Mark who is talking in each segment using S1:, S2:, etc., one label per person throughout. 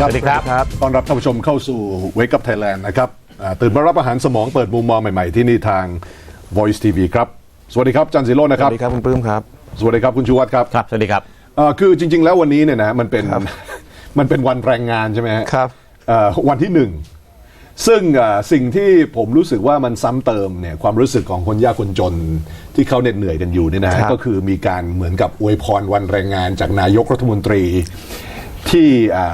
S1: ครับ
S2: สวัสดีครับ
S1: ครับ ต้อนรับท่านผู้ชมเข้าสู่ Wake Up Thailand นะครับอ่าตื่นมารับอาหารสมองเปิดมุมมองใหม่ ๆ ที่นี่ทาง Voice TV ครับ สวัสดีครับจันทร์สิโรจน์นะ
S3: ส
S1: ครับ
S3: วัสดีครับคุณปลื้มครับ
S1: สวัสดีครับคุณชูวัฒน์ครับ
S2: ครับ สวัสดีครับ
S1: เอ่อคือจริง ๆ แล้ววันนี้เนี่ยนะมันเป็นมันเป็นวันแรงงานใช่ไหมฮะ
S3: ครับ
S1: เอ่อวันที่หนึ่ง ซึ่งเอ่อสิ่งที่ผมรู้สึกว่ามันซ้ำเติมเนี่ยความรู้สึกของคนยากคนจนที่เขาเหน็ดเหนื่อยกันอยู่เนี่ยนะฮะ
S3: ครับ
S1: ก็คือมีการเหมือนกับอวยพรวันแรงงานจากนายกรัฐมนตรี ที่อ่า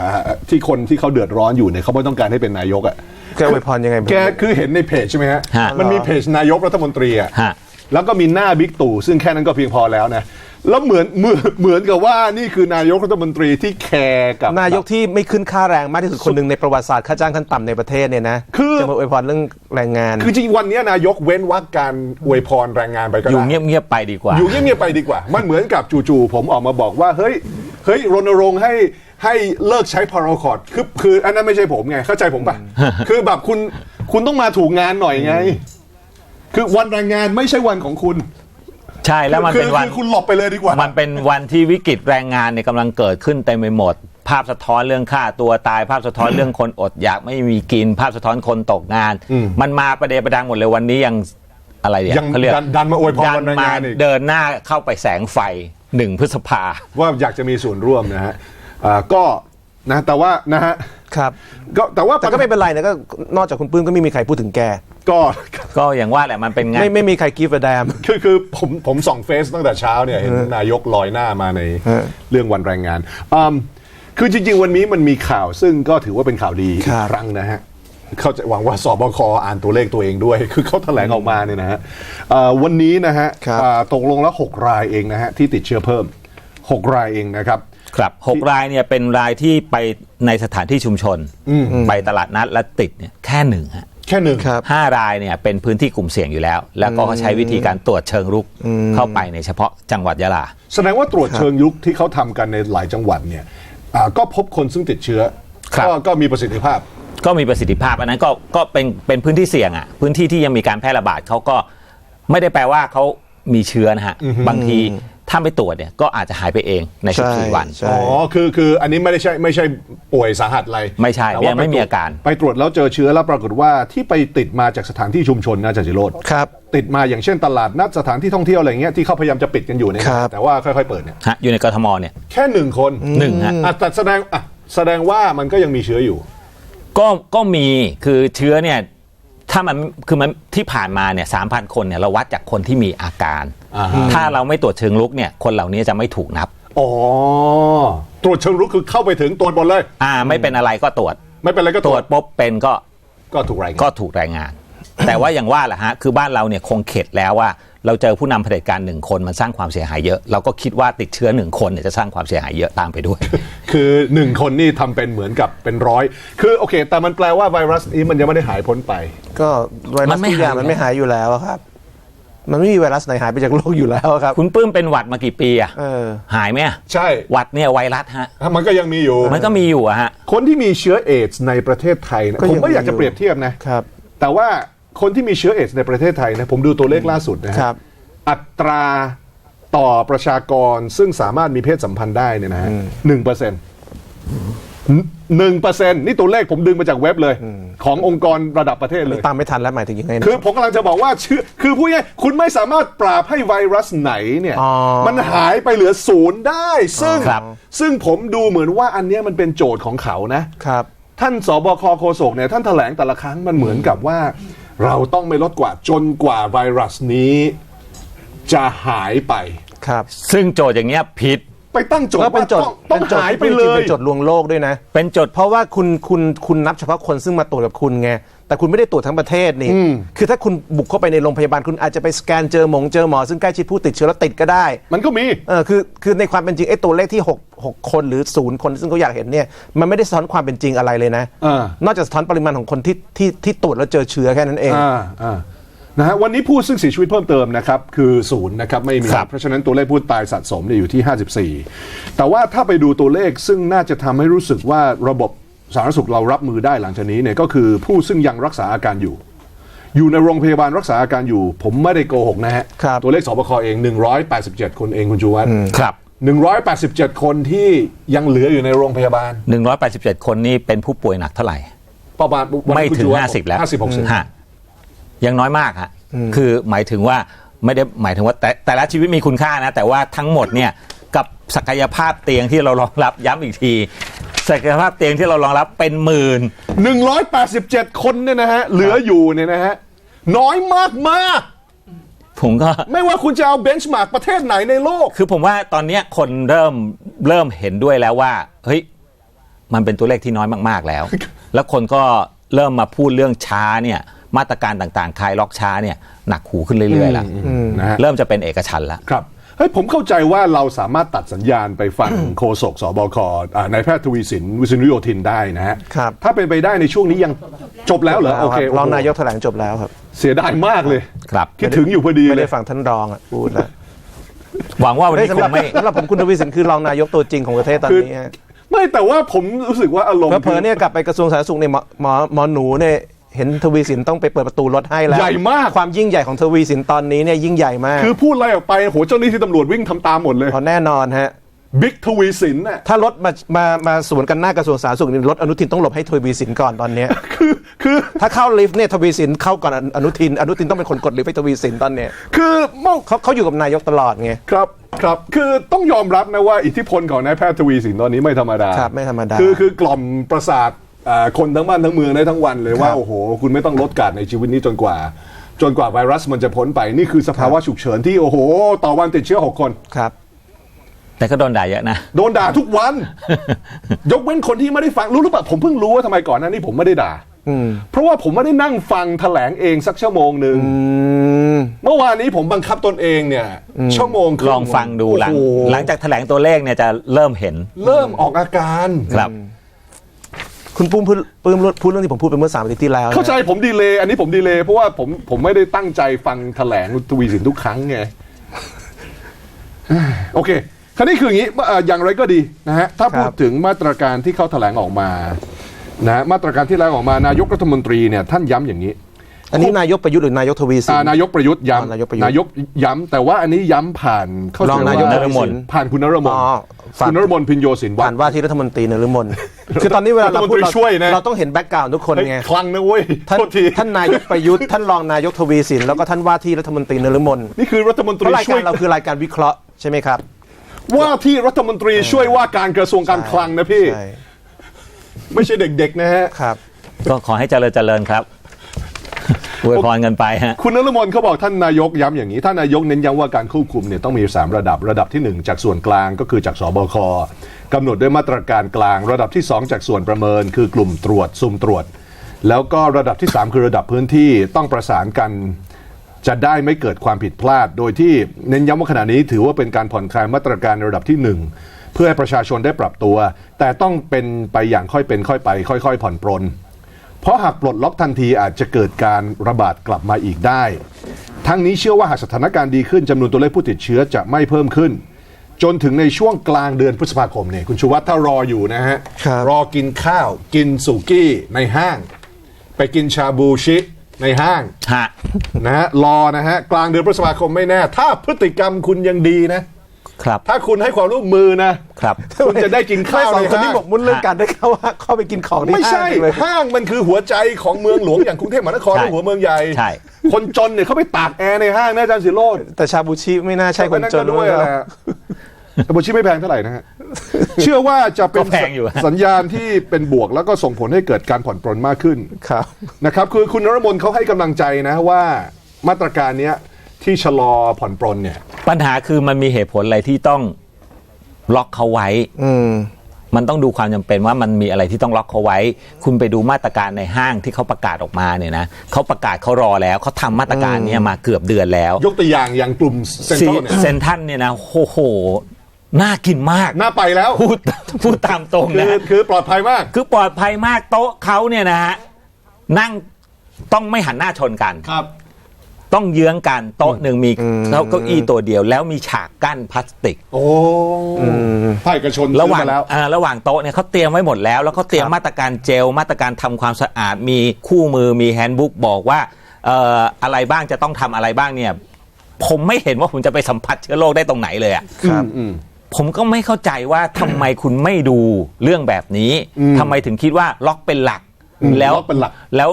S1: ที่คนที่เขาเดือดร้อนอยู่เนี่ยเขาไม่ต้องการให้เป็นนายกอะ
S3: แกอวยพรยังไง
S1: แกคือเห็นในเพจใช่ไหมฮะ
S2: ฮะ
S1: มันมีเพจนายกรัฐมนตรีอะ
S2: ฮะ
S1: แล้วก็มีหน้าบิ๊กตู่ซึ่งแค่นั้นก็เพียงพอแล้วนะ แล้วเหมือนเหมือนเหมือนกับว่านี่คือนายกรัฐมนตรีที่แคร์กับ
S3: นายกที่ไม่ขึ้นค่าแรงมากที่สุดคนหนึ่งในประวัติศาสตร์ค่าจ้างขั้นต่ำในประเทศเนี่ยนะ
S1: คือ
S3: จะมาอวยพรเรื่องแรงงาน
S1: คือจริงๆวันนี้นายกเว้นวรรคการอวยพรแรงงานไปก็
S2: อยู่
S1: ได้
S2: เงียบๆไปดีกว่า
S1: อยู่เงียบๆไปดีกว่า มันเหมือนกับจู่ๆผมออกมาบอกว่า เฮ้ย เฮ้ยรณรงค์ให้ให้เลิกใช้พาราคอร์ดคือคืออันนั้นไม่ใช่ผมไง เข้าใจผมปะคือแบบคุณคุณต้องมาถูกงานหน่อยไง คือวันแรงงานไม่ใช่วันของคุณ
S2: ใช่แล้วมัน
S1: คือ
S2: เป็นวัน
S1: คือคุณหลบไปเลยดีกว่า
S2: มันเป็นวันที่วิกฤตแรงงานเนี่ยกำลังเกิดขึ้นเต็มไปหมด ภาพสะท้อนเรื่องฆ่าตัวตาย ภาพสะท้อนเรื่องคนอดอยากไม่มีกิน ภาพสะท้อนคนตกงาน มันมาประเดประดังหมดเลยวันนี้ยังอะไรเนี่ย
S1: ยัง
S2: เขาเรียก
S1: ดันดันมาอวยพร
S2: ดั
S1: วันแรง
S2: มางา
S1: นอีก
S2: เดินหน้าเข้าไปแสงไฟ หนึ่งพฤษภา
S1: ว่าอยากจะมีส่วนร่วมนะฮะอ่าก็นะแต่ว่านะฮะ
S3: ครับ
S1: ก็แต่ว่า
S3: แต่ก็ไม่เป็นไรนะก็นอกจากคุณปลื้มก็ไม่มีใครพูดถึงแก
S1: ก็
S2: ก็อย่างว่าแหละมันเป็นงาน
S3: ไม่ไม่มีใครกีฟแดม
S1: คือคือผมผมส่องเฟซตั้งแต่เช้าเนี่ยเห็นนายกลอยหน้ามาใน
S3: ฮะ
S1: เรื่องวันแรงงานอืมคือจริง ๆ วันนี้มันมีข่าวซึ่งก็ถือว่าเป็นข่าวดีอีก
S3: ครับ
S1: ครั้งนะฮะ เขาจะหวังว่าสบคอ่านตัวเลขตัวเองด้วย คือเขาแถลงออกมาเนี่ยนะฮะเอ่อวันนี้นะฮะ
S3: ครับ
S1: อ่าตกลงแล้ว 6 รายเองนะฮะที่ติดเชื้อเพิ่ม 6 รายเองนะครับ
S2: ครับหกรายเนี่ยเป็นรายที่ไปในสถานที่ชุมชน ไปตลาดนัดและติดเนี่ยแค่หนึ่งฮะ
S1: แค่หนึ่ง
S3: ครับ
S2: ห้ารายเนี่ยเป็นพื้นที่กลุ่มเสี่ยงอยู่แล้ว แล้วก็เขาใช้วิธีการตรวจเชิงรุกเข้าไปในเฉพาะจังหวัดยะลา
S1: แสดงว่าตรวจเชิงยุคที่เขาทำกันในหลายจังหวัดเนี่ยอ่าก็พบคนซึ่งติดเชื้อ
S2: ครับ
S1: ก็ก็มีประสิทธิภาพ
S2: ก็มีประสิทธิภาพ อันนั้นก็ก็เป็นเป็นพื้นที่เสี่ยงอะพื้นที่ที่ยังมีการแพร่ระบาดเขาก็ไม่ได้แปลว่าเขามีเชื้อนะฮะบางทีถ้าไม่ตรวจเนี่ยก็อาจจะหายไปเองใน
S3: ใช่
S2: 14วัน
S3: ใช่
S1: อ๋อ คือ คือ อันนี้ไม่ได้ใช่ไม่ใช่ป่วยสาหัสอะไร
S2: ไม่ใช่
S1: แต่ว่า
S2: ยังไม่มี
S1: ปตวจ
S2: อาการ
S1: ไปตรวจแล้วเจอเชื้อแล้วปรากฏว่าที่ไปติดมาจากสถานที่ชุมชนนะอาจารย์จิโรธ
S3: ครับ
S1: ติดมาอย่างเช่นตลาดนัดสถานที่ท่องเที่ยวอะไรเงี้ยที่เขาพยายามจะปิดกันอยู่เนี่ย
S3: ครับ
S1: แต่ว่าค่อยๆเปิดเนี่ย
S2: ฮะอยู่ในกทมเนี่ย
S1: แค่หนึ่งคน
S2: หนึ่งฮะ
S1: อะแต่แสดงอะแสดงว่ามันก็ยังมีเชื้ออยู่
S2: ก็ก็มีคือเชื้อเนี่ยถ้ามันคือมันที่ผ่านมาเนี่ยสามพันคนเนี่ยเราวัดจากคนที่มีอาการ
S1: อ่าฮะ
S2: ถ้าเราไม่ตรวจเชิงลุกเนี่ยคนเหล่านี้จะไม่ถูกนับ
S1: อ๋อ ตรวจเชิงรุกคือเข้าไปถึงตรวจหมดเลย
S2: อ่าไม่เป็นอะไรก็ตรวจ
S1: ไม่เป็นไรก็
S2: ต
S1: ต
S2: ร
S1: ร
S2: ว
S1: ว
S2: จ
S1: จ
S2: ปุ๊บเป็นก็
S1: ก็ถูกรายงาน
S2: ก็ถูกรายงาน แต่ว่าอย่างว่าแหละฮะคือบ้านเราเนี่ยคงเข็ดแล้วว่า เราเจอผู้นำเผด็จการหนึ่งคนมันสร้างความเสียหายเยอะ เราก็คิดว่าติดเชื้อหนึ่งคนเนี่ยจะสร้างความเสียหายเยอะตามไปด้วย
S1: คือหนึ่งคนนี่ทำเป็นเหมือนกับเป็นร้อย คือโอเค แต่มันแปลว่าไวรัสนี้มันยังไม่ได้หายพ้นไป
S3: ก็ไวรั
S2: มั
S3: ส
S2: นไม่
S3: ทุกอย่าง
S2: หาย
S3: มันไม่หายอยู่แล้วครับ มันไม่มีไวรัสไหนหายไปจากโลกอยู่แล้วครับ
S2: คุณปื้มเป็นหวัดมากี่ปีอะ
S3: เออ
S2: หายไหมอะ
S1: ใช่
S2: หวัดเนี่ยไวรัสฮะ
S1: มันก็ยังมีอยู่
S2: มันก็มีอยู่อะฮะ
S1: คนที่มีเชื้อเอดส์ในประเทศไทยนะ
S3: ก็
S1: ผ
S3: ยั
S1: ม
S3: ง
S1: ไม่อยากจะ
S3: มีอยู่
S1: เปรียบเทียบนะ
S3: ครับแต่
S1: แต่ว่า คนที่มีเชื้อเอดส์ในประเทศไทยนะผมดูตัวเลขล่าสุดนะฮะ
S3: ครับ
S1: อัตราต่อประชากรซึ่งสามารถมีเพศสัมพันธ์ได้เนี่ยนะฮะหนึ่งเปอร์เซ็นต์หนึ่งเปอร์เซ็นต์นี่ตัวเลขผมดึงมาจากเว็บเลย ขององค์กรระดับประเทศเลย
S3: ตามไม่ทันแล้วหมายถึงยังไงนะ
S1: คือผมกำลังจะบอกว่าเชื้อคือพูดง่ายๆคุณไม่สามารถปราบให้ไวรัสไหนเนี่ย
S3: อ๋อ
S1: มันหายไปเหลือศูนย์ได้ ซึ่ง
S2: ครับ
S1: ซึ่งผมดูเหมือนว่าอันเนี้ยมันเป็นโจทย์ของเขานะ
S3: ครับ
S1: ท่านสบคโฆษกเนี่ยท่านแถลงแต่ละครั้งมันเหมือนกับว่า เราต้องไม่ลดกว่าจนกว่าไวรัสนี้จะหายไป
S3: ครับ
S2: ซึ่งโจทย์อย่างเงี้ยผิด
S1: ไปตั้งโจท
S3: ก็
S1: ย์
S3: เป็น
S1: ว่า
S3: โจท
S1: ต้อ
S3: ย์
S1: งต้อง
S3: เป็นโจท
S1: หาย
S3: ที่
S1: ไป
S3: จ
S1: เล
S3: ริงๆ
S1: ย
S3: เป็นโจทย์ลวงโลกด้วยนะ
S2: เป็นโจทย์
S3: เพราะว่าคุณคุณคุณนับเฉพาะคนซึ่งมาตรวจกับคุณไง แต่คุณไม่ได้ตรวจทั้งประเทศนี่ คือถ้าคุณบุกเข้าไปในโรงพยาบาลคุณอาจจะไปสแกนเจอหมงเจอหมอ ซึ่งใกล้ชิดผู้ติดเชื้อแล้วติดก็ได้
S1: มันก็มี
S3: เออคือคือในความเป็นจริงไอ้ตัวเลขที่ 6 6 คนหรือศูนย์คน ซึ่งเขาอยากเห็นเนี่ยมันไม่ได้สะท้อนความเป็นจริงอะไรเลยนะ
S1: อ่าน
S3: อกจากสะท้อนปริมาณของคนที่ที่ที่ตรวจแล้วเจอเชื้อแค่นั้นเอง
S1: อ่าอ่านะฮะวันนี้ผู้ซึ่งเสียชีวิตเพิ่มเติมนะครับคือศูนย์นะครับไม่มี
S2: ครับ
S1: เพราะฉะนั้นตัวเลขผู้ตายสะสมเนี่ยอยู่ที่ 54 แต่ว่าถ้าไปดูตัวเลขซึ่งน่าจะทำให้รู้สึกว่าระบบ สาธารณสุขเรารับมือได้หลังจากนี้เนี่ยก็คือผู้ซึ่งยังรักษาอาการอยู่ อยู่ในโรงพยาบาลรักษาอาการอยู่ ผมไม่ได้โกหกนะฮะ
S3: ครับ
S1: ตัวเลขสบคเอง 187 คนเองคุณชูวัฒน์
S2: ครับ
S1: 187 คนที่ยังเหลืออยู่ในโรงพยาบาล
S2: 187 คนนี้เป็นผู้ป่วยหนักเท่าไหร่
S1: ประมาณวัน
S2: ไม่
S1: นี้คุณ
S2: ถึง
S1: จูว่า
S2: 50 แล้ว
S1: ห้าสิบหกสิบ
S2: ฮะยังน้อยมากฮะคือหมายถึงว่าไม่ได้หมายถึงว่าแต่แต่ละชีวิตมีคุณค่านะ แต่ว่าทั้งหมดเนี่ยกับศักยภาพเตียงที่เรารองรับย้ำอีกที ศักยภาพเตียงที่เรารองรับเป็นหมื่น
S1: 187 คนเนี่ยนะฮะ เหลืออยู่เนี่ยนะฮะ น้อยมากมาก
S2: ผมก็
S1: ๆไม่ว่าคุณจะเอาเบนช์มาร์กประเทศไหนในโลก
S2: คือผมว่าตอนเนี้ยคนเริ่มเริ่มเห็นด้วยแล้วว่า เฮ้ย มันเป็นตัวเลขที่น้อยมาก ๆ แล้ว แล้วคนก็เริ่มมาพูดเรื่องช้าเนี่ย มาตรการต่างๆคลายล็อกช้าเนี่ย หนักหูขึ้นเรื่อยๆแล้ว
S1: นะฮะ
S2: เริ่มจะเป็นเอกฉันท์แล้ว
S1: ครับ เฮ้ยผมเข้าใจว่าเราสามารถตัดสัญญาณไปฟังโฆษกสบคอ่านายแพทย์ทวีสินวิษณุโยธินได้นะฮะ
S3: ครับ
S1: ถ้าเป็นไปได้ในช่วงนี้ยังจบแล้วเหรอโอเค
S3: รอง
S1: โโห
S3: นายกแถลงจบแล้วครับ
S1: เสียดายมากเลย
S2: ครับ
S1: คิดถึงอยู่พอดี
S3: ไม่
S1: เล
S3: ได้
S1: ย
S3: ฟังท่านรองอะพูดแล้ว
S2: หวังว่าวัน
S3: เฮ้ย
S2: นี้ค
S3: สำหรับ
S2: งไม่
S3: สำหรับผมคุณทวีสินคือรองนายกตัวจริงของประเทศตอน
S1: คือ
S3: นี้ฮะ
S1: ไม่แต่ว่าผมรู้สึกว่าอารมณ์
S3: เผลอๆเนี่ยกลับไปกระทรวงสาธารณสุขเนี่ยหมอหมอหมอหนูเนี่ย เห็นทวีสินต้องไปเปิดประตูรถให้แล้ว
S1: ใหญ่มาก
S3: ความยิ่งใหญ่ของทวีสินตอนนี้เนี่ยยิ่งใหญ่มาก
S1: คือพูดอะไรออกไปโหเจ้าหน้าที่ตำรวจวิ่งทำตามหมดเลย
S3: เพราะแน่นอนฮะ
S1: บิ๊กทวีสินน่ะ
S3: ถ้ารถมามามาสวนกันหน้ากระทรวงสาธารณสุขนี่รถอนุทินต้องหลบให้ทวีสินก่อนตอนเนี้ย
S1: คือคือ
S3: ถ้าเข้าลิฟต์เนี่ยทวีสินเข้าก่อนอนุทินอนุทินต้องเป็นคนกดลิฟต์ให้ทวีสินตอนเนี้ย
S1: คือเมื่อ
S3: เขาเขาอยู่กับนายกตลอดไง
S1: ครับครับ คือต้องยอมรับนะว่าอิทธิพลของนายแพทย์ทวีสินตอนนี้ไม่ธรรมดา
S3: ครับไม่ธรรมดา
S1: คือคือกล่อมประสาทอ่า คนทั้งบ้านทั้งเมืองได้ทั้งวันเลยว่า
S3: ครับ
S1: โอ้โห คุณไม่ต้องลดการในชีวิตนี้จนกว่า จนกว่าไวรัสมันจะพ้นไปนี่คือสภาวะฉุกเฉินที่โอ้โห ต่อวันติดเชื้อ6คน
S3: ครับ
S2: แต่ก็โดนด่าเยอะนะ
S1: โดนด่าทุกวัน ยกเว้นคนที่ไม่ได้ฟังรู้หรือเปล่าผมเพิ่งรู้ว่าทำไมก่อนหน้านี้ผมไม่ได้ด่า
S3: อืม
S1: เพราะว่าผมไม่ได้นั่งฟังแถลงเองสักชั่วโมงหนึ่ง
S3: อืม
S1: เมื่อวานนี้ผมบังคับตนเองเนี่ย ชั่วโมงครึ่
S2: ลองฟังดูหลัง
S1: โอ้โห
S2: ลังจากแถลงตัวเลขเนี่ยจะเริ่มเห็น
S1: เริ่มออกอาการ
S2: ครับ
S3: คุณปุ้มพูดปื้มพูดเรื่องที่ผมพูดไปเมื่อสามอาทิตย์ที่แล้ว
S1: เข้าใจผมดีเลยอันนี้ผมดีเลยเพราะว่าผมผมไม่ได้ตั้งใจฟังแถลงทวีสินทุกครั้งไงโอเคคราวนี้คืออย่างนี้อย่างไรก็ดีนะฮะถ้าพูดถึงมาตรการที่เขาแถลงออกมานะมาตรการที่แถลงออกมานายกรัฐมนตรีเนี่ยท่านย้ำอย่างนี้
S3: อันนี้นายกประยุทธ์หรือนายกทวีสิน
S1: อ่านายกประยุทธ์
S3: อ๋อนายกประยุทธ์
S1: ย้ำนายกย้ำแต่ว่าอันนี้ย้ำผ่านเข้าใจ
S3: รองนายก
S1: ว่
S3: นฤมล
S1: ผ่านคุณนรมน
S3: อ๋อฝาก
S1: คุณนรมนพินโยสินวั
S3: ผ่านว่าที่รัฐมนตรีนฤมลคือตอนนี้เวลาเราพูด
S1: รัฐมนตรี
S3: เรา
S1: ช่วยนะ
S3: เราต้องเห็นแบ็กกราวด์ทุกคน
S1: เฮ้ย
S3: ไง
S1: คลังนะเว้ย
S3: ท่าน
S1: โทษที
S3: ท่านนายกประยุทธ์ท่านรองนายกทวีสินแล้วก็ท่านว่าที่รัฐมนตรีนฤมล
S1: นี่คือรัฐมนต
S3: เพ
S1: รี
S3: ราะราย
S1: ช่
S3: กา
S1: วย
S3: รเราคือรายการวิเคราะห์ใช่ไหมครับ
S1: ว่าที่รัฐมนตรีช่วยว่าการกระทรวงการคลังนะพี่
S3: ใช่
S1: ไม่ใช่เด็กๆนะฮะ
S3: ครับ
S2: ก็ขอให้เจริญเจริญครับ อวยพรกันไปฮะ
S1: คุณนรมนเขาบอกท่านนายกย้ำอย่างนี้ท่านนายกเน้นย้ำว่าการควบคุมเนี่ยต้องมี 3 ระดับระดับทีหนึ่1 จากส่วนกลางก็คือจากสบคกำหนดด้วยมาตรการกลาง ระดับที่ 2 จากส่วนประเมิน คือกลุ่มตรวจซุ่มตรวจ แล้วก็ระดับที่ 3 คือระดับพื้นที่ต้องประสานกันจะได้ไม่เกิดความผิดพลาด โดยที่เน้นย้ำว่าขณะนี้ถือว่าเป็นการผ่อนคลายมาตรการในระดับที่ 1 เพื่อให้ประชาชนได้ปรับตัว แต่ต้องเป็นไปอย่างค่อยเป็นค่อยไป ค่อย ๆ ผ่อนปรน เพราะหากปลดล็อกทันทีอาจจะเกิดการระบาดกลับมาอีกได้ ทั้งนี้เชื่อว่าหากสถานการณ์ดีขึ้นจำนวนตัวเลขผู้ติดเชื้อจะไม่เพิ่มขึ้น จนถึงในช่วงกลางเดือนพฤษภาคมเนี่ยคุณชูวัฒน์ถ้ารออยู่นะฮะ
S3: ครับ
S1: รอกินข้าวกินสุกี้ในห้าง ไปกินชาบูชิในห้าง
S2: ฮะ
S1: นะฮะรอนะฮะ กลางเดือนพฤษภาคมไม่แน่ ถ้าพฤติกรรมคุณยังดีนะ
S2: ครับ
S1: ถ้าคุณให้ความร่วมมือนะ
S2: ครับ
S1: คุณจะได้กินข้าว
S3: ไม่สอง
S1: ใน
S3: คนนี้
S1: ห้าง
S3: หมกมุ่นเรื่องการได้เข้าว่าเข้าไปกินของที่
S1: ไม่ใช่
S3: ห้างเลย
S1: ห้างมันคือหัวใจของเมืองหลวงอย่างกรุงเทพมหานคร
S2: ใช่
S1: และหัวเมืองใหญ่
S2: ใช่
S1: คนจนเนี่ยเขาไปตากแอร์ในห้างนะอาจารย์สิโรจน์
S3: แต่ชาบูชิไม่น่าใช่คนจน
S1: ด้วย
S3: มั้ง
S1: แห
S3: ครับ
S1: ละแต่บูชิไม่แพงเท่าไหร่นะฮะ เชื่อว่าจะเป็น
S2: ก็แพงอยู่
S1: สัญญาณที่เป็นบวกแล้วก็ส่งผลให้เกิดการผ่อนปรนมากขึ้น
S3: ครับ
S1: นะครับคือคุณนรมนเขาให้กำลังใจนะว่ามาตรการเนี้ย ที่ชะลอผ่อนปรนเนี่ย
S2: ปัญหาคือมันมีเหตุผลอะไรที่ต้องล็อกเขาไว้
S3: อืม
S2: มันต้องดูความจำเป็นว่ามันมีอะไรที่ต้องล็อกเขาไว้ คุณไปดูมาตรการในห้างที่เขาประกาศออกมาเนี่ยนะเขาประกาศเขารอแล้วเขาทำมาตรการเนี้มาเกือบเดือนแล้ว
S1: ยกตัวอย่างอย่างกลุ่มเซ็นทรัลเนี่ย
S2: เซนทรันเนี่ยนะโอ้โหน่ากินมาก
S1: น่าไปแล้ว
S2: พูดพูดตามตรง
S1: คื
S2: นะ
S1: อคือปลอดภัยมาก
S2: คือปลอดภัยมากโต๊ะเขาเนี่ยนะฮะนั่งต้องไม่หันหน้าชนกัน
S1: ครับ
S2: ต้องเยื้องกันโต๊ะหนึ่งมีเก้าเก้าอี้ตัวเดียว แล้วมีฉากกั้นพลาสติก
S1: โอ้ภาคเอกชน
S2: ระหว่าง
S1: ซื้อมแล้ว
S2: อ่าระหว่างโต๊ะเนี่ยเขาเตรียมไว้หมดแล้ว แล้วเขาเตรียมมาตรการเจลมาตรการทำความสะอาดมีคู่มือมีแฮนด์บุ๊กบอกว่าเอ่ออะไรบ้างจะต้องทำอะไรบ้างเนี่ย ผมไม่เห็นว่าผมจะไปสัมผัสเชื้อโรคได้ตรงไหนเลยอะ
S3: ครับ
S1: อืม
S2: ผมก็ไม่เข้าใจว่าทำไมคุณไม่ดูเรื่องแบบนี้ทำไมถึงคิดว่าล็อกเป็นหลัก
S1: อืม
S2: แล้ว
S1: ล็อกเป็นหลัก
S2: แล้ว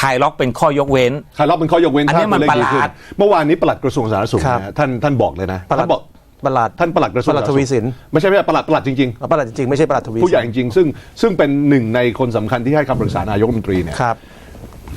S2: คลายล็อกเป็นข้อยกเว้น
S1: ใครรับเป็นข้อยกเว้น
S2: อันนี้
S1: ถ้า
S2: มัน
S1: ตัวเลขดีขึ้
S2: ประหลาด
S1: เมื่อวานนี้ปลัดกระทรวงสาธารณสุข
S3: ครับ
S1: นะฮะท่านท่านบอกเลยนะ
S3: ปลัด
S1: ท่านบอก
S3: ประหลัด
S1: ท่านปลัดกระทรวง
S3: ปลัดทวีสิน
S1: ไม่ใช่ไม่ใช่ปลัดปลัดจริง
S3: ประหลัดจริงๆไม่ใช่ประหลัดทวี
S1: ๆผู้ใหญ่จริงๆซึ่งซึ่งเป็นหนึ่งในคนสำคัญที่ให้คำปรึกษานายกรัฐมนตรีเนี่ย
S3: ครับ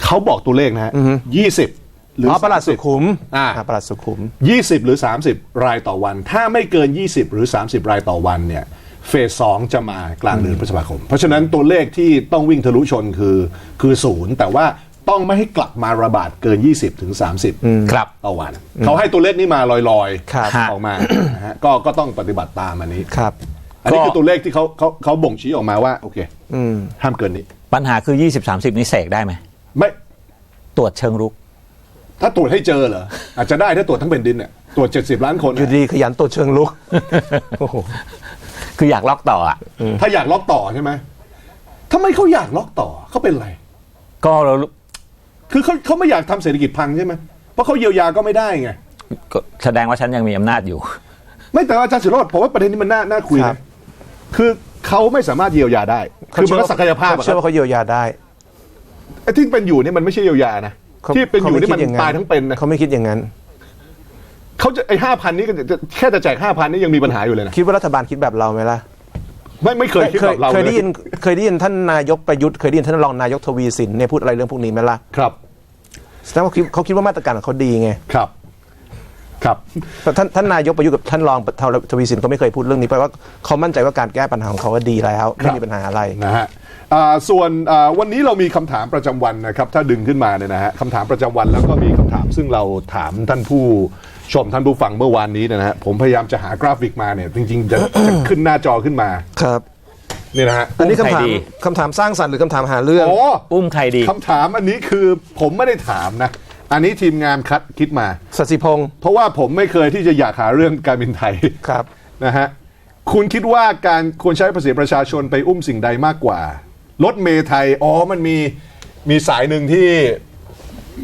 S1: เขาบอกตัวเลขนะฮะยี่สิบหรือ
S3: อ๋อประหลัดสุ
S1: 30
S3: ขุม
S1: อ่า
S3: ประหลัดสุขุม
S1: 20หรือ30รายต่อวัน ถ้าไม่เกิน20หรือ30รายต่อวันเนี่ย เฟสสองจะมากลางเดือนพฤษภาคม เพราะฉะนั้นตัวเลขที่ต้องวิ่งทะลุชนคือคือศูนย์แต่ว่าต้องไม่ให้กลับมาระบาดเกิน 20ถึง30
S2: ครับ
S1: ต่อวัน เขาให้ตัวเลขนี้มาลอย
S3: ครับ
S1: ออกมานะฮะก็ก็ต้องปฏิบัติตามอันนี้
S3: ครับ
S1: อันนี้
S2: ก็
S1: คือตัวเลขที่เขาเขาเขาบ่งชี้ออกมาว่าโอเค
S3: อืม
S1: ห้ามเกินนี้
S2: ปัญหาคือ 20 30 นี่เสกได้ไหม
S1: ไม่
S2: ตรวจเชิงรุก
S1: ถ้าตรวจให้เจอเหรออาจจะได้ถ้าตรวจทั้งเป็นดินเนี่ยตรวจ 70 ล้านคน
S3: อยู่ดีขยันตรวจเชิงลุกโอ้โห
S2: คืออยากล็อกต่ออะ
S1: ถ้าอยากล็อกต่อใช่ไหมทำไมเขาอยากล็อกต่อเขาเป็นไร
S2: ก็เรา
S1: คือเขาเขาไม่อยากทำเศรษฐกิจพังใช่ไหมเพราะเขาเยียวยาก็ไม่ได้ไง
S2: ก็แสดงว่าฉันยังมีอำนาจอยู่
S1: ไม่แต่ว่าอาจารย์สิโรธผมว่าประเด็นนี้มันน่าน่าคุย
S3: ครั
S1: นะ
S3: บ
S1: คือเขาไม่สามารถเยียวยาได้ คือมันก็ศักยภาพอะค
S3: เชื่อ
S1: รับ
S3: ว่าเขาเยียวยาได้
S1: ไอ้ที่เป็นอยู่เนี่ยมันไม่ใช่เยียวยานะ
S3: ขา
S1: ที่เป็นอยู่นี่
S3: ขา
S1: มัน
S3: ไคิดง
S1: ตายทั้งเป็นนะ
S3: เขาไม่คิดอย่างนั้น
S1: เขาจะไอ้ห้าพันนี่ก็จะแค่จะแจกห้าพันนี่ยังมีปัญหาอยู่เลยนะ
S3: คิดว่ารัฐบาลคิดแบบเราไหมล่ะ
S1: ไม่ไม่เคยคิดแบบเรา
S3: เคย
S1: เล
S3: ได้
S1: ย
S3: ยินเคยได้ยินท่านนายกประยุทธ์เคยได้ยินท่านรองนายกทวีสินเนี่ยพูดอะไรเรื่องพวกนี้ไหมล่ะ
S1: ครับ
S3: แสดงว่าเขาคิดเขาคิดว่ามาตรการของเขาดีไง
S1: ครับครับ
S3: แต่ท่านท่านนายกประยุทธ์กับท่านรองทวีสินก็ไม่เคยพูดเรื่องนี้แปลว่าเขามั่นใจว่าการแก้ปัญหาของเขาว่าดีแล้วไม่มีปัญหาอะไร
S1: นะฮะอ่าส่วนอ่าวันนี้เรามีคำถามประจำวันนะครับ ถ้าดึงขึ้นมาเนี่ยนะฮะคำถามประจำวันแล้วก็มีคำถามซึ่งเราถามท่านผู้ ชมท่านผู้ฟังเมื่อวานนี้เนยนะฮะผมพยายามจะหากราฟิกมาเนี่ย จริงๆจะจะขึ้นหน้าจอขึ้นมา
S3: ครับ
S1: เนี่ยนะฮะ
S3: อันนี้คำถาม
S2: ใครดี
S3: คำถามสร้างสรรค์หรือคำถามหาเรื่อง
S1: โอ้
S2: อุ้มใครดี
S1: คำถามอันนี้คือผมไม่ได้ถามนะ อันนี้ทีมงานคัดคิดมา
S3: สศิพงศ์
S1: เพราะว่าผมไม่เคยที่จะอยากหาเรื่องการบินไทย
S3: ครับ
S1: นะฮะคุณคิดว่าการควรใช้ภาษีประชาชนไปอุ้มสิ่งใดมากกว่า รถเมย์ไทย อ๋อ มันมีมีสายหนึ่งที่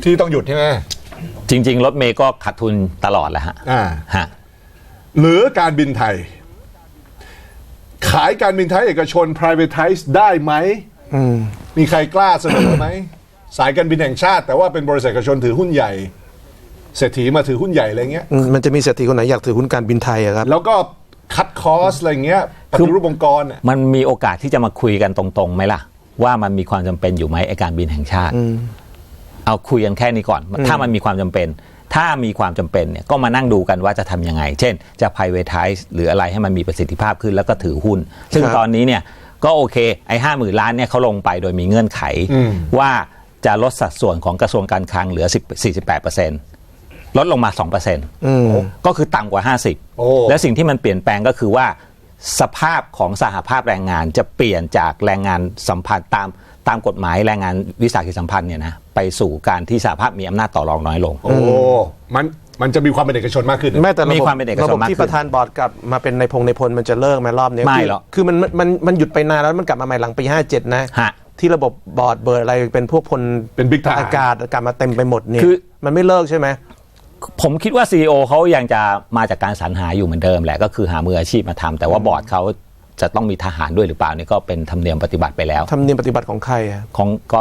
S1: ที่ต้องหยุดใช่ไหม
S2: จริง ๆ รถเมย์ก็ขาดทุนตลอดแหละฮะ
S1: อ่า
S2: ฮะ
S1: หรือการบินไทย ขายการบินไทยเอกชน privatize ได้ไหมมีใครกล้าเสนอไหม สายการบินแห่งชาติ แต่ว่าเป็นบริษัทเอกชนถือหุ้นใหญ่ เศรษฐีมาถือหุ้นใหญ่อะไรเงี้ย
S3: อืมมันจะมีเศรษฐีคนไหนอยากถือหุ้นการบินไทยอะครับ
S1: แล้วก็คัดคอสอะไรเงี้ยปฏิรูปองค์กรน่ะ
S2: มันมีโอกาสที่จะมาคุยกันตรงๆไหมล่ะ ว่ามันมีความจำเป็นอยู่ไหมไอการบินแห่งชาติ เอาคุยกันแค่นี้ก่อน ถ้ามันมีความจำเป็น ถ้ามีความจำเป็นเนี่ยก็มานั่งดูกันว่าจะทำยังไง เช่น จะ privatize หรืออะไรให้มันมีประสิทธิภาพขึ้นแล้วก็ถือหุ้น ซึ่ง
S3: ครับ
S2: ตอนนี้เนี่ยก็โอเคไอ้ห้าหมื่นล้านเนี่ยเขาลงไปโดยมีเงื่อนไขว่าจะลดสัดส่วนของกระทรวงการคลังเหลือ10 48เปอร์เซ็นต์ลดลงมา2เปอร์เซ็นต์ก็คือต่ำกว่า
S1: โอ้
S2: 50 และสิ่งที่มันเปลี่ยนแปลงก็คือว่า สภาพของสหภาพแรงงานจะเปลี่ยนจากแรงงานสัมพันธ์ตาม ตามกฎหมายแรงงานวิสาหกิจสัมพันธ์เนี่ยนะไปสู่การที่สหภาพมีอำนาจต่อรองน้อยลง
S1: โอ้มันมันจะมีความเป็นเอกชนมากขึ้น
S3: แม้แต่ระ
S2: มี
S3: บบ
S2: ความเป็นเอกชน
S3: ระบบ
S2: มาก
S3: ที่
S2: ขึ้น
S3: ประธานบอร์ดกลับมาเป็นในพงในพลมันจะเลิกไหมรอบเนี้ย
S2: ไม่
S3: คือ
S2: หรอก
S3: คือมันมันมันหยุดไปนานแล้วมันกลับมาใหม่หลังปี57 นะ
S2: ฮะ
S3: ที่ระบบบอร์ดเบิร์ดอะไรเป็นพวกพล
S1: เป็น big ทหาร
S3: อากาศกลับมาเต็มไปหมดเนี่ย
S2: คือ
S3: มันไม่เลิกใช่ไหม
S2: ผมคิดว่า CEO เขายังจะมาจากการสรรหาอยู่เหมือนเดิมแหละก็คือหามืออาชีพมาทำแต่ว่าบอร์ดเขา จะต้องมีทหารด้วยหรือเปล่านี่ก็เป็นธรรมเนียมปฏิบัติไปแล้ว
S3: ทำเนียมปฏิบัติของใครอะ
S2: ของก็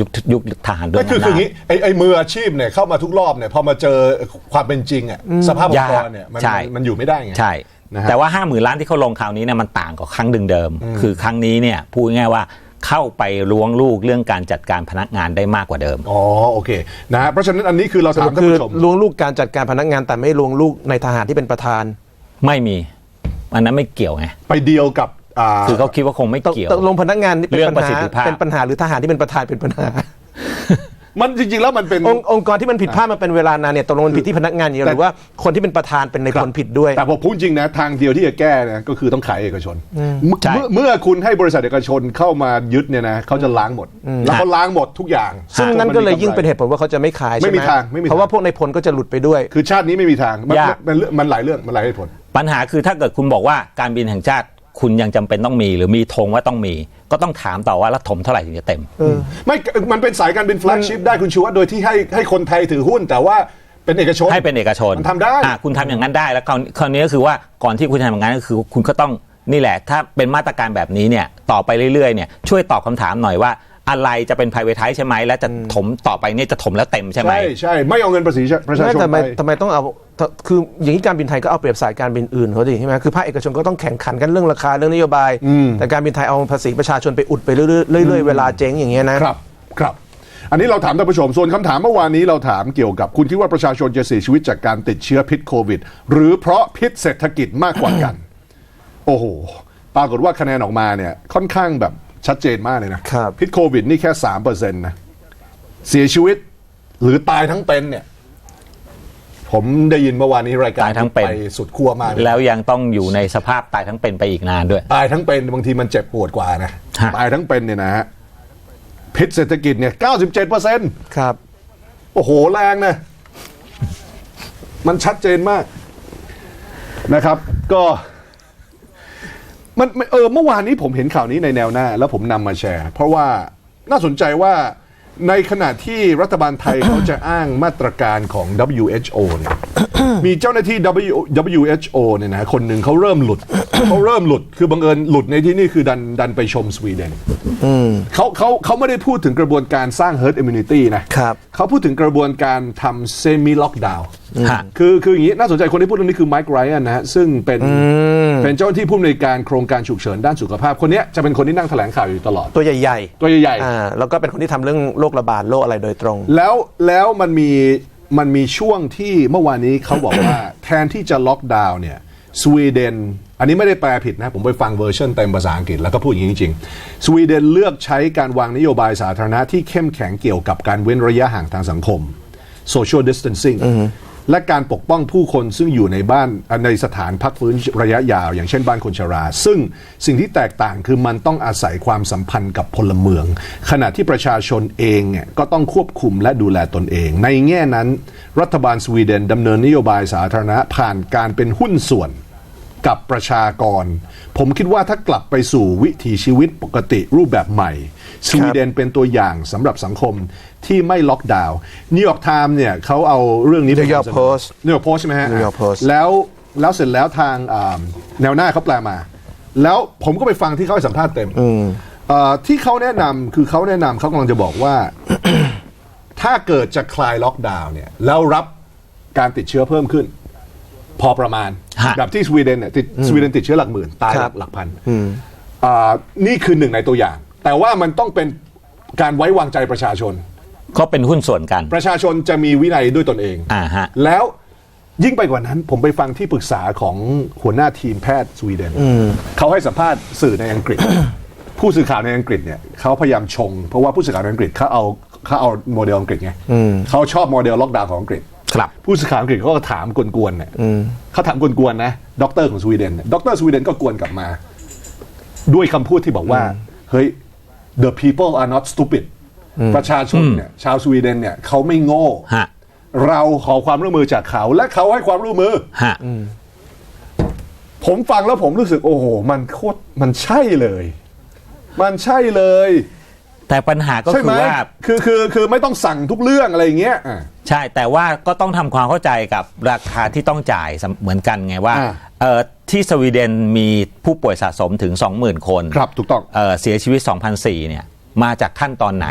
S2: ยุคยุคทหารด้วย
S1: ก็คือคืออย่างนี้ไอ้ไอ้มืออาชีพเนี่ยเข้ามาทุกรอบเนี่ยพอมาเจอความเป็นจริงอะสภาพองค์กรเนี่ยมัน
S2: ใช่
S1: มันมันอยู่ไม่ได้ไง
S2: ใช่
S1: นะฮะ
S2: แต่ว่าห้าหมื่นล้านที่เขาลงคราวนี้เนี่ยมันต่างกับครั้งดึงเดิมคือครั้งนี้เนี่ยพูดง่ายๆว่าเข้าไปล้วงลูกเรื่องการจัดการพนักงานได้มากกว่าเดิม
S1: อ๋อ โอเค นะฮะเพราะฉะนั้นอันนี้คือเรา
S3: ส
S1: ถา
S3: รุ
S1: ม
S3: ป
S1: ท่าน
S3: คือ
S1: ผู้ชม
S3: ล้วงลูกการจัดการพนักงานแต่ไม่ล้วงลูกในทหารที่เป็นประธาน
S2: ไม่มี อันนั้นไม่เกี่ยวไง
S1: ไปเดียวกับอ่า
S2: คือเขาคิดว่าคงไม่
S3: ตก
S2: เกี่ยว
S3: ตกลงพนักงานนี่เป็น
S2: เรื่อง
S3: ปัญ
S2: ประสิ
S3: หา
S2: ทธิภาพ
S3: เป็นปัญหาหรือทหารที่เป็นประธานเป็นปัญหา
S1: มันจริงๆแล้วมันเป็น
S3: องค์องค์กรที่มันผิดพลาดมาเป็นเวลานานเนี่ยตกลงมันผิดที่พนักงานอย่างเดียวหรือว่าคนที่เป็นประธานเป็นในพลผิดด้วย
S1: แต่ผมพูดจริงนะ ทางเดียวที่จะแก้เนี่ยก็คือต้องขายเอกชนเมื่อ
S2: ใช่
S1: เมื่อเมื่อคุณให้บริษัทเอกชนเข้ามายึดเนี่ยนะเขาจะล้างหมด แล้วเขาล้างหมดทุกอย่าง
S3: ซึ่งนั่นก็เลยยิ่งเป็นเหตุผลว่าเขาจะไม่ขายใช่ไหม
S1: ไม่มีทางไม่มีทาง
S3: เพราะว่าพวกในพลก็จะหลุดไปด้วย
S1: คือชาตินี้ไม่มีทางมัน
S2: ยาก
S1: มันมันมันหลายเรื่องมันหลายเหตุผล
S2: ปัญหาคือถ้าเกิดคุณบอกว่าการบินแห่งชาติคุณยังจำเป็นต้องมี หรือมีธงว่าต้องมี ก็ต้องถามต่อว่าแล้วถมเท่าไหร่ถึงจะเต็ม
S1: ไม่มันเป็นสายการบินแฟลกชิพได้คุณชูวัตโดยที่ให้ให้คนไทยถือหุ้น แต่ว่าเป็นเอกชน
S2: ให้เป็นเอกชน
S1: มันทำได้
S2: อะคุณทำอย่างนั้นได้แล้วคราวคราวนี้ก็คือว่าก่อนที่คุณจะทำอย่างนั้นก็คือ คุณก็ต้องนี่แหละ ถ้าเป็นมาตรการแบบนี้เนี่ยต่อไปเรื่อยๆเนี่ยช่วยตอบคำถามหน่อยว่า อะไรจะเป็น private ใช่ไหมและจะถมต่อไปเนี่ยจะถมแล้วเต็มใช่ไหม
S1: ใช่ใช่ไม่เอาเงินภาษีประชา
S3: ไม่
S1: ชน
S3: แต่ทำไม
S1: ไป
S3: ทำไมต้องเอาถ้า คืออย่างนี้การบินไทยก็เอาเปรียบสายการบินอื่นเขาดิใช่ไหมคือภาคเอกชนก็ต้องแข่งขันกันเรื่องราคาเรื่องนโยบาย แต่การบินไทยเอาภาษีประชาชนไปอุดไปเรื่อยๆเรื่อยๆเวลาเจ๊งอย่างเงี้ยนะ
S1: ครับครับ อันนี้เราถามท่านผู้ชมส่วนคำถามเมื่อวานนี้เราถามเกี่ยวกับคุณคิดว่าประชาชนจะเสียชีวิตจากการติดเชื้อพิษโควิด หรือเพราะพิษเศรษฐกิจมากกว่ากัน โอ้โหปรากฏว่าคะแนนออกมาเนี่ยค่อนข้างแบบชัดเจนมากเลยนะครับพิษโควิดนี่แค่สามเปอร์เซ็นต์นะเสียชีวิตหรือตายทั้งเป็นเนี่ย ผมได้ยินเมื่อวานนี้รายการ
S2: ตายทั้งเป็น
S1: ไปสุดขั้วมากเลย
S2: แล้วยังต้องอยู่ในสภาพตายทั้งเป็นไปอีกนานด้วย
S1: ตายทั้งเป็นบางทีมันเจ็บปวดกว่านะ
S2: ฮะ
S1: ตายทั้งเป็นเนี่ยนะฮะพิษเศรษฐกิจเนี่ย97เปอร์เซ็นต์
S3: ครับ
S1: โอ้โหแรงนะ มันชัดเจนมากนะครับ ก็มันมันเออเมื่อวานนี้ผมเห็นข่าวนี้ในแนวหน้า แล้วผมนำมาแชร์ เพราะว่าน่าสนใจว่า ในขณะที่รัฐบาลไทยเขาจะอ้างมาตรการของ WHO เนี่ย มีเจ้าหน้าที่ W WHO เนี่ยนะคนหนึ่งเขาเริ่มหลุด เขาเริ่มหลุดคือบังเอิญหลุดในที่นี่คือดันดันไปชมสวีเดนเขาเขาเขาไม่ได้พูดถึงกระบวนการสร้าง herd immunity นะครับเขาพูดถึงกระบวนการทำ semi lockdown
S2: ฮะ
S1: คือคืออย่างนี้น่าสนใจคนที่พูดเรื่องนี้คือไมค์ไรอันนะฮะซึ่งเป็นเป็นเจ้าหน้าที่ผู้อำนวยการโครงการฉุกเฉินด้านสุขภาพ คนเนี้ยจะเป็นคนที่นั่งแถลงข่าวอยู่ตลอด
S3: ตัวใหญ่
S1: ตัวใหญ่
S3: ๆอ่าแล้วก็เป็นคนที่ทำเรื่องโรคระบาดโรคอะไรโดยตรง
S1: ๆแล้วแล้วมันมี มันมีช่วงที่เมื่อวานนี้เขาบอกว่า แทนที่จะล็อกดาวน์เนี่ยสวีเดน อันนี้ไม่ได้แปลผิดนะ ผมไปฟังเวอร์ชันเต็มภาษาอังกฤษแล้วก็พูดอย่างนี้จริงๆ สวีเดนเลือกใช้การวางนโยบายสาธารณะที่เข้มแข็งเกี่ยวกับการเว้นระยะห่างทางสังคม social distancing และการปกป้องผู้คนซึ่งอยู่ในบ้านในสถานพักฟื้นระยะยาว อย่างเช่นบ้านคนชรา ซึ่งสิ่งที่แตกต่างคือมันต้องอาศัยความสัมพันธ์กับพลเมือง ขณะที่ประชาชนเองเนี่ยก็ต้องควบคุมและดูแลตนเอง ในแง่นั้น รัฐบาลสวีเดนดำเนินนโยบายสาธารณะผ่านการเป็นหุ้นส่วน กับประชากร ผมคิดว่าถ้ากลับไปสู่วิถีชีวิตปกติรูปแบบใหม่ สวีเดนเป็นตัวอย่างสำหรับสังคมที่ไม่ล็อกดาวน์นิวยอร์กไทม์เนี่ยเขาเอาเรื่องนี้
S3: New York Post
S1: นิวยอร์กโพสใช่ไหมฮะ
S3: New York Post
S1: แล้วแล้วเสร็จแล้วทางอ่าแนวหน้าเขาแปลมา แล้วผมก็ไปฟังที่เขาให้สัมภาษณ์เต็มเอ่อที่เขาแนะนำคือเขาแนะนำเขากำลังจะบอกว่า ถ้าเกิดจะคลายล็อกดาวน์เนี่ยแล้วรับการติดเชื้อเพิ่มขึ้น พอประมาณ
S2: ฮะ
S1: แบบที่สวีเดนเนี่ยติดสวีเดนติดเชื้อหลักหมื่นตายห
S3: ครั
S1: ลั
S3: บ
S1: กหลักพันอ่านี่คือหนึ่งในตัวอย่าง แต่ว่ามันต้องเป็นการไว้วางใจประชาชน
S2: ก็เป็นหุ้นส่วนกัน
S1: ประชาชนจะมีวินัยด้วยตนเอง
S2: อ่าฮะ
S1: แล้วยิ่งไปกว่านั้นผมไปฟังที่ปรึกษาของหัวหน้าทีมแพทย์สวีเดนเขาให้สัมภาษณ์สื่อในอังกฤษ ผู้สื่อข่าวในอังกฤษเนี่ยเขาพยายามชง เพราะว่าผู้สื่อข่าวในอังกฤษเขาเอาเขาเอาโมเดลอังกฤษไงเขาชอบโมเดลล็อกดาวน์ของอังกฤษ
S2: ครับ
S1: ผู้สื่อข่าวอังกฤษเขาก็ถามกวนๆเนี่ยเขาถามกวนๆนะด็อกเตอร์ของสวีเดนเนี่ยด็อกเตอร์สวีเดนก็กวนกลับมา ด้วยคำพูดที่บอกว่า เฮ้ย the people are not stupid ประชาชนเนี่ยชาวสวีเดนเนี่ยเขาไม่โง่
S2: ฮะ
S1: เราขอความร่วมมือจากเขา และเขาให้ความร่วมมือ
S2: ฮะ
S1: ผมฟังแล้วผมรู้สึกโอ้โห มันโคตรมันใช่เลย มันใช่เลย
S2: แต่ปัญหาก็
S1: ใช่
S2: คื
S1: ไหม
S2: อว่า
S1: คือคือคือไม่ต้องสั่งทุกเรื่องอะไรอย่างเงี้ยอะ
S2: ใช่ แต่ว่าก็ต้องทำความเข้าใจกับราคาที่ต้องจ่ายสำเหมือนกันไงว่า
S1: อ่า
S2: เอ่อที่สวีเดนมีผู้ป่วยสะสมถึง 20,000 คน
S1: ครับถูกต้อง
S2: เอ่อเสียชีวิต 2004เนี่ยมาจากขั้นตอนไหน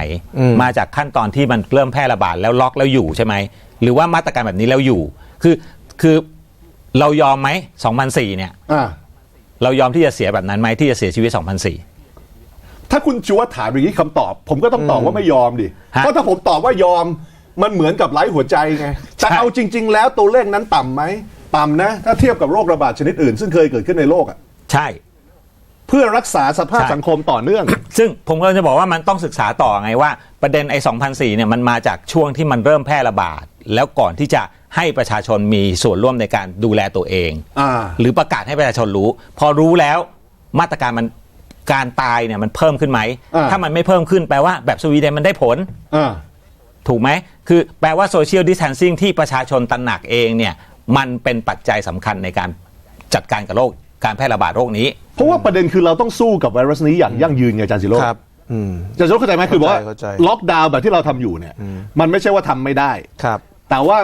S2: มาจากขั้นตอนที่มันเริ่มแพร่ระบาดแล้วล็อกแล้วอยู่ใช่ไหม หรือว่ามาตรการแบบนี้แล้วอยู่ คือคือเรายอมไหม 2004เนี่ย
S1: อ่า
S2: เรายอมที่จะเสียแบบนั้นไหมที่จะเสียชีวิต 2004
S1: ถ้าคุณจวดถามอย่างนี้คำตอบ ผมก็ต้องตอบว่าไม่ยอมดิ
S2: ฮะ
S1: เพราะถ้าผมตอบว่ายอมมันเหมือนกับไร้หัวใจไงแต่
S2: ใช่
S1: เอาจริง ๆ แล้วตัวเลขนั้นต่ำไหมต่ำนะ ถ้าเทียบกับโรคระบาดชนิดอื่น ซึ่งเคยเกิดขึ้นในโลกอะ
S2: ใช่
S1: เพื่อรักษาสภาพ
S2: ใช่
S1: สังคมต่อเนื่อง
S2: ซึ่งผมก็จะบอกว่ามันต้องศึกษาต่อไงว่า ประเด็นไอ้2004เนี่ยมันมาจากช่วงที่มันเริ่มแพร่ระบาด แล้วก่อนที่จะให้ประชาชนมีส่วนร่วมในการดูแลตัวเอง
S1: อ่า
S2: หรือประกาศให้ประชาชนรู้ พอรู้แล้วมาตรการมัน การตายเนี่ยมันเพิ่มขึ้นไหม
S1: อ่า
S2: ถ้ามันไม่เพิ่มขึ้นแปลว่าแบบสวีเดนมันได้ผล
S1: อ่า
S2: ถูกไหม คือแปลว่าโซเชียลดิส a ทนซิ่งที่ประชาชนตระหนักเองเนี่ยมันเป็นปัจจัยสำคัญในการจัดการกับโรคการแพร่ระบาดโรคนี้
S1: เพราะว่าประเด็นคือเราต้องสู้กับไวรัสนี้อย่างยั่งยืนไงอาจารย์สิโรจน์
S3: ครับอืม
S1: อาจารย์สิโรจน์เข้าใจไหมคือว่า
S3: เข้าใจ
S1: ล็อกดาวน์แบบที่เราทำอยู่เนี่ย มันไม่ใช่ว่าทำไม่ได้
S3: ครับ
S1: แต่ว่า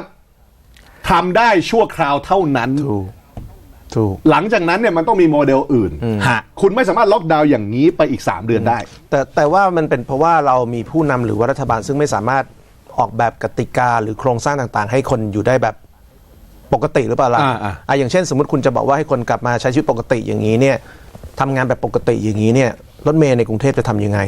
S1: ทำได้ชั่วคราวเท่านั้น
S3: ถูกถูก
S1: หลังจากนั้นเนี่ยมันต้องมีโมเดลอื่น
S2: ฮะ
S1: คุณไม่สามารถล็อกดาวน์อย่างนี้ไปอีก 3 เดือนได้
S3: แต่แต่ว่ามันเป็นเพราะว่าเรามีผู้นำหรือว่ารัฐบาลซึ่งไม่สามารถออกแบบกติกาหรือโครงสร้างต่างๆ ให้คนอยู่ได้แบบปกติหรือเปล่าล่ะ
S1: อ่าอ่า
S3: อะอย่างเช่น สมมติคุณจะบอกว่าให้คนกลับมาใช้ชีวิตปกติอย่างนี้เนี่ยทำงานแบบปกติอย่างนี้เนี่ยรถเมย์ในกรุงเทพจะทำยังไง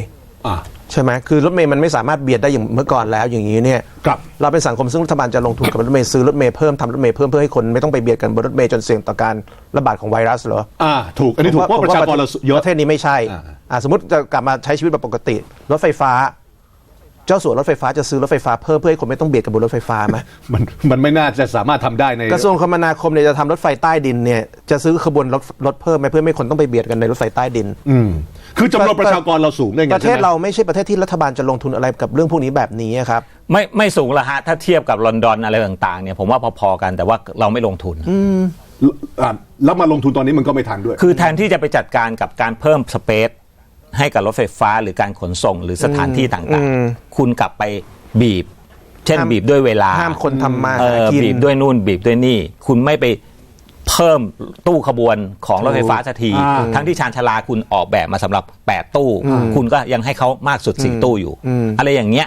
S1: อ่า
S3: ใช่ไหมคือรถเมย์มันไม่สามารถเบียดได้อย่างเมื่อก่อนแล้วอย่างนี้เนี่ย
S1: ครับ
S3: เราเป็นสังคมซึ่งรัฐบาลจะลงทุนกับรถเมย์ซื้อรถเมย์เพิ่มทำรถเมย์เพิ่มเพื่อให้คนไม่ต้องไปเบียดกันบนรถเมย์จนเสี่ยงต่อการระบาดของไวรัสเหรอ
S1: อ่าถูกอันนี้ถูกเพราะประชากรเราเย
S3: ป
S1: อะ
S3: ระเทศนี้ไม่ใช่
S1: อ่า
S3: อ่าสมมติจะกลับมาใช้ชีวิตแบบปกติ รถไฟฟ้า เจ้าสัวรถไฟฟ้าจะซื้อรถไฟฟ้าเพิ่มเพื่อให้คนไม่ต้องเบียดกันบนรถไฟฟ้าไหม
S1: มันมันไม่น่าจะสามารถทำได้ใน
S3: กระทรวงคมนาคมเนี่ยจะทำรถไฟใต้ดินเนี่ยจะซื้อขบวนรถรถเพิ่มไหมเพื่อไม่ให้คนต้องไปเบียดกันในรถไฟใต้ดิน
S1: อืมคือจำนวนประชากรเราสูงได้ไง
S3: ประเทศ
S1: ใช่ไหม
S3: เราไม่ใช่ประเทศที่รัฐบาลจะลงทุนอะไรกับเรื่องพวกนี้แบบนี้ครับ
S2: ไม่ไม่สูงละฮะถ้าเทียบกับลอนดอนอะไรต่างๆเนี่ยผมว่าพอๆกันแต่ว่าเราไม่ลงทุน
S1: อะแล้วมาลงทุนตอนนี้มันก็ไม่ทันด้วย
S2: คือแทนที่จะไปจัดการกับการเพิ่มสเปซ ให้กับรถไฟฟ้าหรือการขนส่งหรือสถานที่ต่างๆ คุณกลับไปบีบ เช่น
S3: ห้าม
S2: บีบด้วยเวลา
S3: ห้ามคนทำมา
S2: เอ
S3: หา
S2: อ
S3: กิน
S2: บีบด้วยนู่นบีบด้วยนี่ คุณไม่ไปเพิ่มตู้ขบวนของรถไฟฟ้าสักที
S1: อ่า
S2: ทั้งที่ชานชาลาคุณออกแบบมาสำหรับ 8 ตู้ คุณก็ยังให้เขามากสุด4ตู้อยู่ อะไรอย่างเงี้ย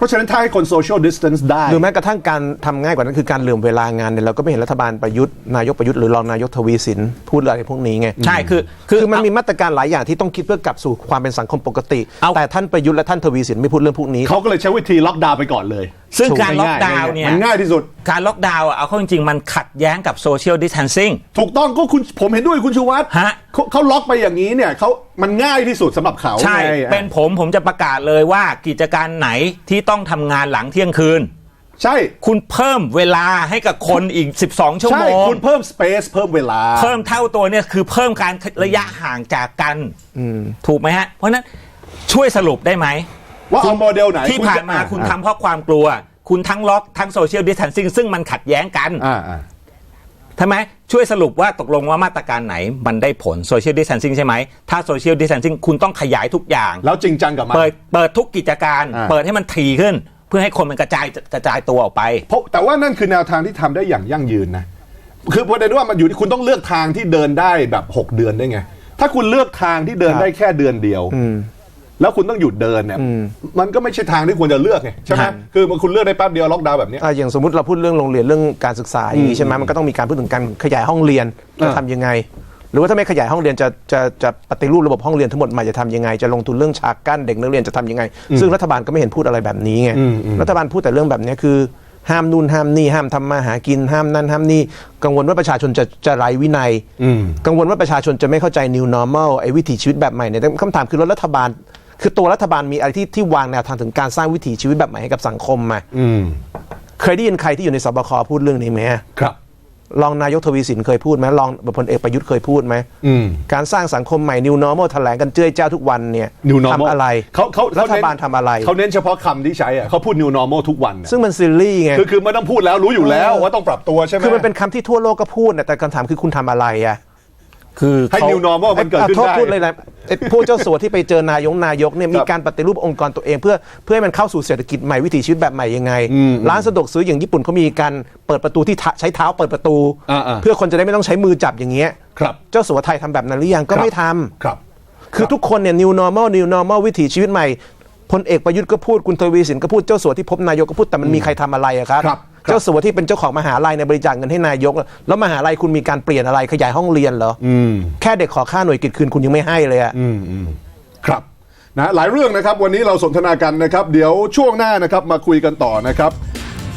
S1: เพราะฉะนั้นถ้าให้คนโซเชียลดิสเทนซ์ได้
S3: หรือแม้กระทั่งการทำง่ายกว่านั้นคือการเหลื่อมเวลางานเนี่ยเราก็ไม่เห็นรัฐบาลประยุทธ์นายกประยุทธ์หรือรองนายกทวีสินพูดอะไรพวกนี้ไง
S2: ใช่คือ
S3: คือมันมีมาตรการหลายอย่างที่ต้องคิดเพื่อกลับสู่ความเป็นสังคมปกติ
S2: เอา
S3: แต่ท่านประยุทธ์และท่านทวีสินไม่พูดเรื่องพวกนี้
S1: เขาก็เลยใช้วิธีล็อกดาวน์ไปก่อนเลย
S2: ซึ่ง
S3: ถูก
S2: การล็อกดาวน์เนี่ย
S1: มันง่ายที่สุด
S2: การล็อกดาวน์อะเอาเข้าจริงๆ มันขัดแย้งกับโซเชียลดิส a ทนซิ่ง
S1: ถูกต้องก็คุณผมเห็นด้วยคุณชูวัตร
S2: ฮะ
S1: เขาเขาล็อกไปอย่างนี้เนี่ยเขามันง่ายที่สุดสำหรับเขา
S2: ใช่
S1: ไง
S2: เป็นผมผมจะประกาศเลยว่ากิจการไหนที่ต้องทำงานหลังเที่ยงคืน
S1: ใช่
S2: คุณเพิ่มเวลาให้กับคนอีก 12 ชั่ว
S1: ใช่
S2: โมง
S1: คุณเพิ่มสเปซเพิ่มเวลา
S2: เพิ่มเท่าตัวเนี่ยคือเพิ่มการระยะห่างจากกันถูกไหมฮะ เพราะฉะนั้นช่วยสรุปได้ไหม
S1: ว่าเอาโมเดลไหน
S2: ที่ผ่านมา
S1: จะ
S2: คุณ
S1: อ่
S2: ทำเพราะความกลัว คุณทั้งล็อกทั้งโซเชียลดิส a ทนซิ่งซึ่งมันขัดแย้งกัน
S1: อ่าอ่า
S2: ใช่ไหมช่วยสรุปว่าตกลงว่ามาตรการไหนมันได้ผลโซเชียลดิส a ทนซิ่งใช่ไหม ถ้าโซเชียลดิส a ทนซิ่งคุณต้องขยายทุกอย่าง
S1: แล้วจริงจังกับมัน
S2: เปิดเปิดทุกกิจการ
S1: อ่า
S2: เปิดให้มันถี่ขึ้น เพื่อให้คนมันกระจายกระจายตัวออกไป
S1: เพราะแต่ว่านั่นคือแนวทางที่ทำได้อย่างยั่งยืนนะ คือประเด็นว่ามันอยู่ที่คุณต้องเลือกทางที่เดินได้แบบ 6 เดือนได้ไง ถ้าคุณเลือกทางที่เดินได้แค่เดือนเดียว แล้วคุณต้องหยุดเดินเนี่ยมันก็ไม่ใช่ทางที่ควรจะเลือกไงใช่ไหม
S2: ครับ
S1: คือมันคุณเลือกได้แป๊บเดียวล็อกดาวน์แบบเนี้ย
S3: อะอย่างสมมติเราพูดเรื่องโรงเรียนเรื่องการศึกษาอย่างนี้ใช่ไหมมันก็ต้องมีการพูดถึงการขยายห้องเรียนจะ
S1: อ่า
S3: ทำยังไง หรือว่าถ้าไม่ขยายห้องเรียนจะจะจะปฏิรูประบบห้องเรียนทั้งหมดใหม่จะทำยังไง จะลงทุนเรื่องฉากกั้นเด็กนักเรียนจะทำยังไง ซึ่งรัฐบาลก็ไม่เห็นพูดอะไรแบบนี้ไงรัฐบาลพูดแต่เรื่องแบบนี้คือห้ามนู่นห้ามนี่ห้ามทำมาหากินห้ามนั่นห้ามนี่กังวลว่าประชาชนจะจะไร้วินัยกังวลว่าประชาชนจะไม่เข้าใจ new normal ไอ้วิถีชีวิตแบบใหม่เนี่ยแต่คำถามคือแล้วรัฐบาล คือตัวรัฐบาลมีอะไรที่ที่วางแนวทางถึงการสร้างวิถีชีวิตแบบใหม่ให้กับสังคมมา
S1: อืม
S3: เคยได้ยินใครที่อยู่ในสบคพูดเรื่องนี้ไหม
S1: ครับ
S3: รองนายกทวีสินเคยพูดไหมรองพลเอกประยุทธ์เคยพูดไหม
S1: อืม
S3: การสร้างสังคมใหม่ new normal แถลงกันเจ้ยเจ้าทุกวันเนี่ย
S1: new normal
S3: ทำอะไร
S1: เขาเขาเข
S3: รัฐบาล
S1: เน้น
S3: ทำอะไร
S1: เขาเน้นเฉพาะคำที่ใช้อะเขาพูด new normal ทุกวันอะ
S3: ซึ่งมันซิลลี่ไง
S1: คือคือไม่ต้องพูดแล้วรู้อยู่แล้วว่าต้องปรับตัวใช่ไหม
S3: คือมันเป็นคำที่ทั่วโลกก็พูดนะแต่คำถามคือคุณทำอะไรอะ
S2: คือ
S1: ให้
S2: เขา
S1: new normal มันเกิดขึ้น
S3: โทษ
S1: ได้
S3: พูดเลยนะไอ้พวกเจ้าสัวที่ไปเจอนายกนายกเนี่ยมีการปฏิรูปองค์กรตัวเอง เพื่อเพื่อให้มันเข้าสู่เศรษฐกิจใหม่วิถีชีวิตแบบใหม่ยังไง ร้านสะดวกซื้ออย่างญี่ปุ่นเขามีการเปิดประตูที่ทะใช้เท้าเปิดประตู
S1: อ่าๆ
S3: เพื่อคนจะได้ไม่ต้องใช้มือจับอย่างเงี้ย
S1: ครับ
S3: เจ้าสัวไทยทำแบบนั้นหรือยังก็ไม่ทำ
S1: ครับ
S3: คือทุกคนเนี่ย new normal new normal วิถีชีวิตใหม่พลเอกประยุทธ์ก็พูดคุณทวีสินก็พูดเจ้าสัวที่พบนายกก็พูดแต่มันมีใครทำอะไรอะครับ
S1: ครับครับ
S3: เจ้าสัวที่เป็นเจ้าของมหาลัยในยบริจาคเงินให้นายก แล้วมหาลัยคุณมีการเปลี่ยนอะไรขยายห้องเรียนเหรออแค่เด็กขอค่าหน่วยกิจคืนคุณยังไม่ให้เลยอะ
S1: ครับนะหลายเรื่องนะครับวันนี้เราสนทนากันนะครับ เดี๋ยวช่วงหน้านะครับมาคุยกันต่อนะครับ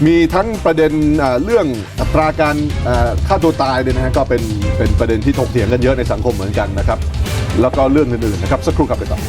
S1: มีทั้งประเด็นเอ่อเรื่องอัตราการเอ่อฆ่าตัวตายเนี่ยนะฮะก็เป็นเป็นประเด็นที่ถกเถียงกันเยอะในสังคมเหมือนกันนะครับ แล้วก็เรื่องอื่นๆนะครับสักครู่ครับเดี๋ยวก่อน